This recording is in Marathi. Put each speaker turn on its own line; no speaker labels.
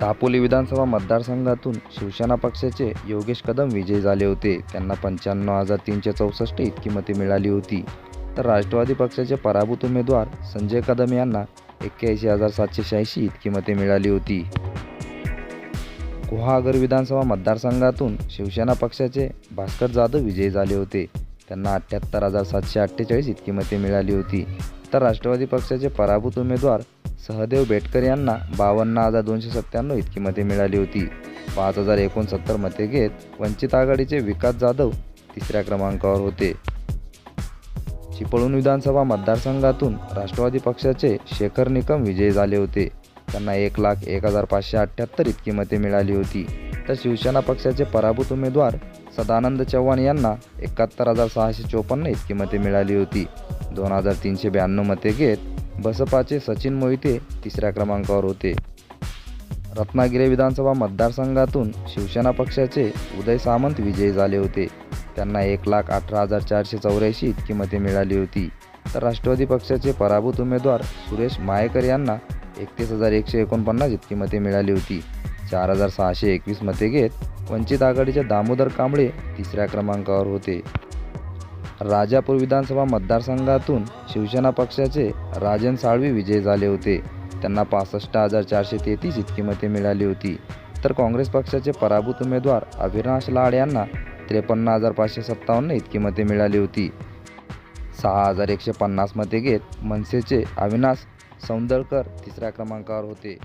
दापोली विधानसभा मतदारसंघातून शिवसेना पक्षाचे योगेश कदम विजयी झाले होते. त्यांना पंच्याण्णव हजार तीनशे चौसष्ट इतकी मते मिळाली होती. तर राष्ट्रवादी पक्षाचे पराभूत उमेदवार संजय कदम यांना एक्क्याऐंशी हजार सातशे शहाऐंशी इतकी मते मिळाली होती. गुहागर विधानसभा मतदारसंघातून शिवसेना पक्षाचे भास्कर जाधव विजयी झाले होते. त्यांना अठ्ठ्याहत्तर हजार सातशे अठ्ठेचाळीस इतकी मते मिळाली होती. तर राष्ट्रवादी पक्षाचे पराभूत उमेदवार सहदेव बेटकर यांना बावन्न हजार दोनशे सत्त्याण्णव इतकी मते मिळाली होती. पाच हजार एकोणसत्तर मते घेत वंचित आघाडीचे विकास जाधव तिसऱ्या क्रमांकावर होते. चिपळूण विधानसभा मतदारसंघातून राष्ट्रवादी पक्षाचे शेखर निकम विजयी झाले होते. त्यांना एक लाख एक हजार पाचशे अठ्ठ्याहत्तर इतकी मते मिळाली होती. तर शिवसेना पक्षाचे पराभूत उमेदवार सदानंद चव्हाण यांना एकाहत्तर हजार सहाशे चोपन्न इतकी मते मिळाली होती. दोन हजार तीनशे ब्याण्णव मते घेत बसपाचे सचिन मोहिते तिसऱ्या क्रमांकावर होते. रत्नागिरी विधानसभा मतदारसंघातून शिवसेना पक्षाचे उदय सामंत विजयी झाले होते. त्यांना एक लाख अठरा हजार चारशे चौऱ्याऐंशी इतकी मते मिळाली होती. तर राष्ट्रवादी पक्षाचे पराभूत उमेदवार सुरेश मायेकर यांना एकतीस हजार एकशे एकोणपन्नास इतकी मते मिळाली होती. चार हजार सहाशे एकवीस मते घेत वंचित आघाडीचे दामोदर कांबळे तिसऱ्या क्रमांकावर होते. राजापूर विधानसभा मतदारसंघातून शिवसेना पक्षाचे राजन साळवी विजयी झाले होते. त्यांना पासष्ट हजार चारशे तेहतीस इतकी मते मिळाली होती. तर काँग्रेस पक्षाचे पराभूत उमेदवार अविनाश लाड यांना त्रेपन्न हजार पाचशे सत्तावन्न इतकी मते मिळाली होती. सहा हजार एकशे पन्नास मते घेत मनसेचे अविनाश सौंदळकर तिसऱ्या क्रमांकावर होते.